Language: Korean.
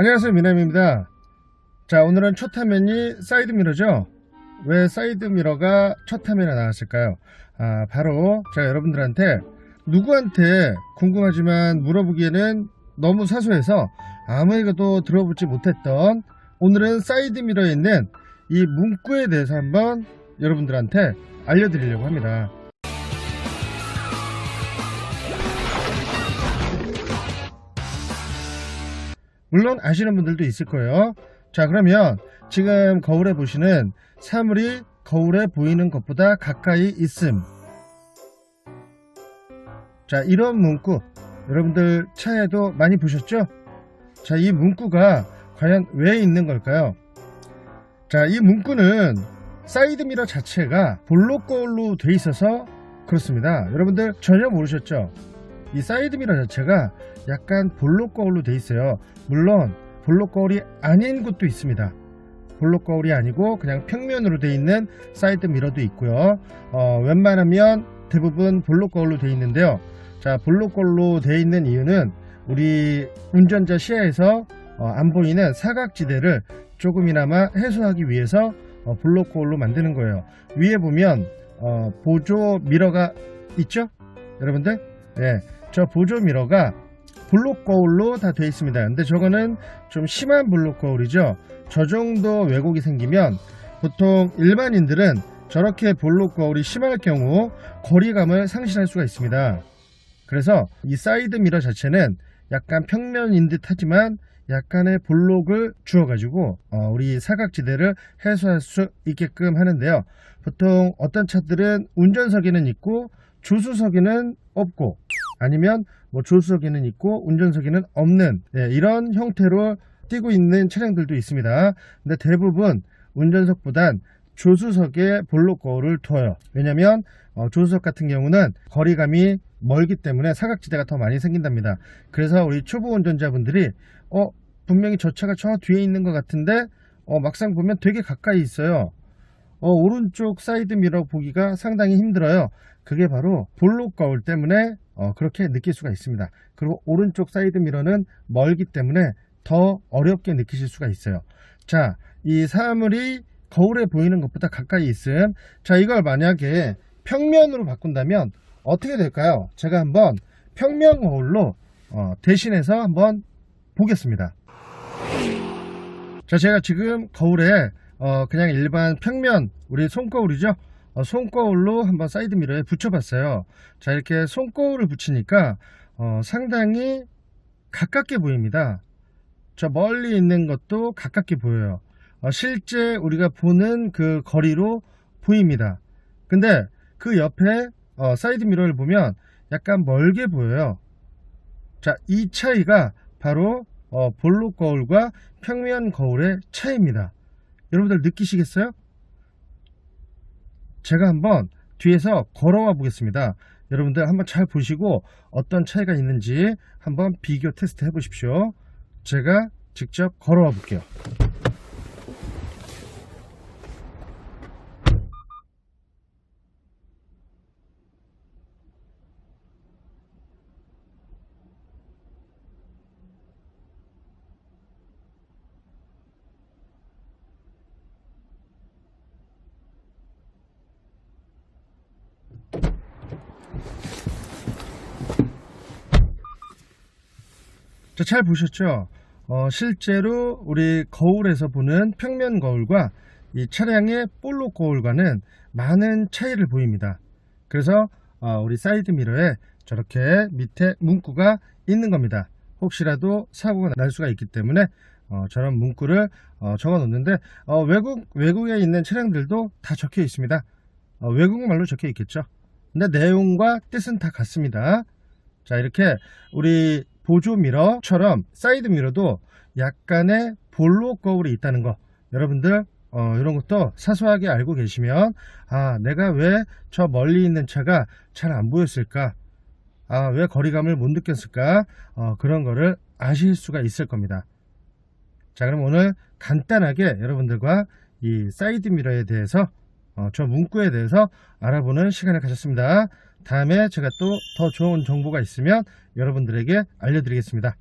안녕하세요 미남입니다. 자 오늘은 첫 화면이 사이드 미러죠? 왜 사이드 미러가 첫 화면에 나왔을까요? 아 바로 제가 여러분들한테 누구한테 궁금하지만 물어보기에는 너무 사소해서 아무에게도 들어보지 못했던 오늘은 사이드 미러에 있는 이 문구에 대해서 한번 여러분들한테 알려드리려고 합니다 물론 아시는 분들도 있을 거예요. 자, 그러면 지금 거울에 보시는 사물이 거울에 보이는 것보다 가까이 있음. 자, 이런 문구 여러분들 차에도 많이 보셨죠? 자, 이 문구가 과연 왜 있는 걸까요? 자, 이 문구는 사이드 미러 자체가 볼록 거울로 돼 있어서 그렇습니다. 여러분들 전혀 모르셨죠? 이 사이드 미러 자체가 약간 볼록 거울로 돼 있어요. 물론 볼록 거울이 아닌 곳도 있습니다. 볼록 거울이 아니고 그냥 평면으로 돼 있는 사이드 미러도 있고요. 어, 웬만하면 대부분 볼록 거울로 돼 있는데요. 자, 볼록 거울로 돼 있는 이유는 우리 운전자 시야에서 어, 안 보이는 사각지대를 조금이나마 해소하기 위해서 어, 볼록 거울로 만드는 거예요. 위에 보면 어, 보조 미러가 있죠? 여러분들? 예, 저 보조 미러가 블록 거울로 다 되어 있습니다. 근데 저거는 좀 심한 블록 거울이죠. 저 정도 왜곡이 생기면 보통 일반인들은 저렇게 볼록 거울이 심할 경우 거리감을 상실할 수가 있습니다. 그래서 이 사이드 미러 자체는 약간 평면인 듯 하지만 약간의 볼록을 주어가지고 어, 우리 사각지대를 해소할 수 있게끔 하는데요. 보통 어떤 차들은 운전석에는 있고 조수석에는 없고 아니면 뭐 조수석에는 있고 운전석에는 없는 네, 이런 형태로 띄고 있는 차량들도 있습니다. 근데 대부분 운전석보단 조수석에 볼록 거울을 둬요. 왜냐면 어, 조수석 같은 경우는 거리감이 멀기 때문에 사각지대가 더 많이 생긴답니다. 그래서 우리 초보 운전자분들이 어 분명히 저 차가 저 뒤에 있는 것 같은데 어, 막상 보면 되게 가까이 있어요. 어, 오른쪽 사이드 미러 보기가 상당히 힘들어요. 그게 바로 볼록 거울 때문에 어, 그렇게 느낄 수가 있습니다. 그리고 오른쪽 사이드 미러는 멀기 때문에 더 어렵게 느끼실 수가 있어요. 자, 이 사물이 거울에 보이는 것보다 가까이 있음. 자, 이걸 만약에 평면으로 바꾼다면 어떻게 될까요? 제가 한번 평면 거울로 어, 대신해서 한번 보겠습니다. 자, 제가 지금 거울에 어, 그냥 일반 평면 우리 손거울이죠. 어, 손거울로 한번 사이드 미러에 붙여봤어요. 자, 이렇게 손거울을 붙이니까 어, 상당히 가깝게 보입니다. 저 멀리 있는 것도 가깝게 보여요. 어, 실제 우리가 보는 그 거리로 보입니다. 근데 그 옆에 어, 사이드 미러를 보면 약간 멀게 보여요. 자, 이 차이가 바로 어, 볼록 거울과 평면 거울의 차이입니다. 여러분들 느끼시겠어요? 제가 한번 뒤에서 걸어와 보겠습니다. 여러분들 한번 잘 보시고 어떤 차이가 있는지 한번 비교 테스트 해 보십시오. 제가 직접 걸어와 볼게요. 자, 잘 보셨죠? 어, 실제로 우리 거울에서 보는 평면 거울과 이 차량의 볼록 거울과는 많은 차이를 보입니다. 그래서 어, 우리 사이드 미러에 저렇게 밑에 문구가 있는 겁니다. 혹시라도 사고가 날 수가 있기 때문에 어, 저런 문구를 어, 적어 놓는데 어, 외국 외국에 있는 차량들도 다 적혀 있습니다. 어, 외국말로 적혀 있겠죠. 근데 내용과 뜻은 다 같습니다. 자 이렇게 우리 보조 미러처럼 사이드 미러도 약간의 볼록 거울이 있다는 거. 여러분들 어, 이런 것도 사소하게 알고 계시면 아 내가 왜 저 멀리 있는 차가 잘 안 보였을까? 아 왜 거리감을 못 느꼈을까? 어, 그런 거를 아실 수가 있을 겁니다. 자 그럼 오늘 간단하게 여러분들과 이 사이드 미러에 대해서 어, 저 문구에 대해서 알아보는 시간을 가졌습니다 다음에 제가 또 더 좋은 정보가 있으면 여러분들에게 알려드리겠습니다.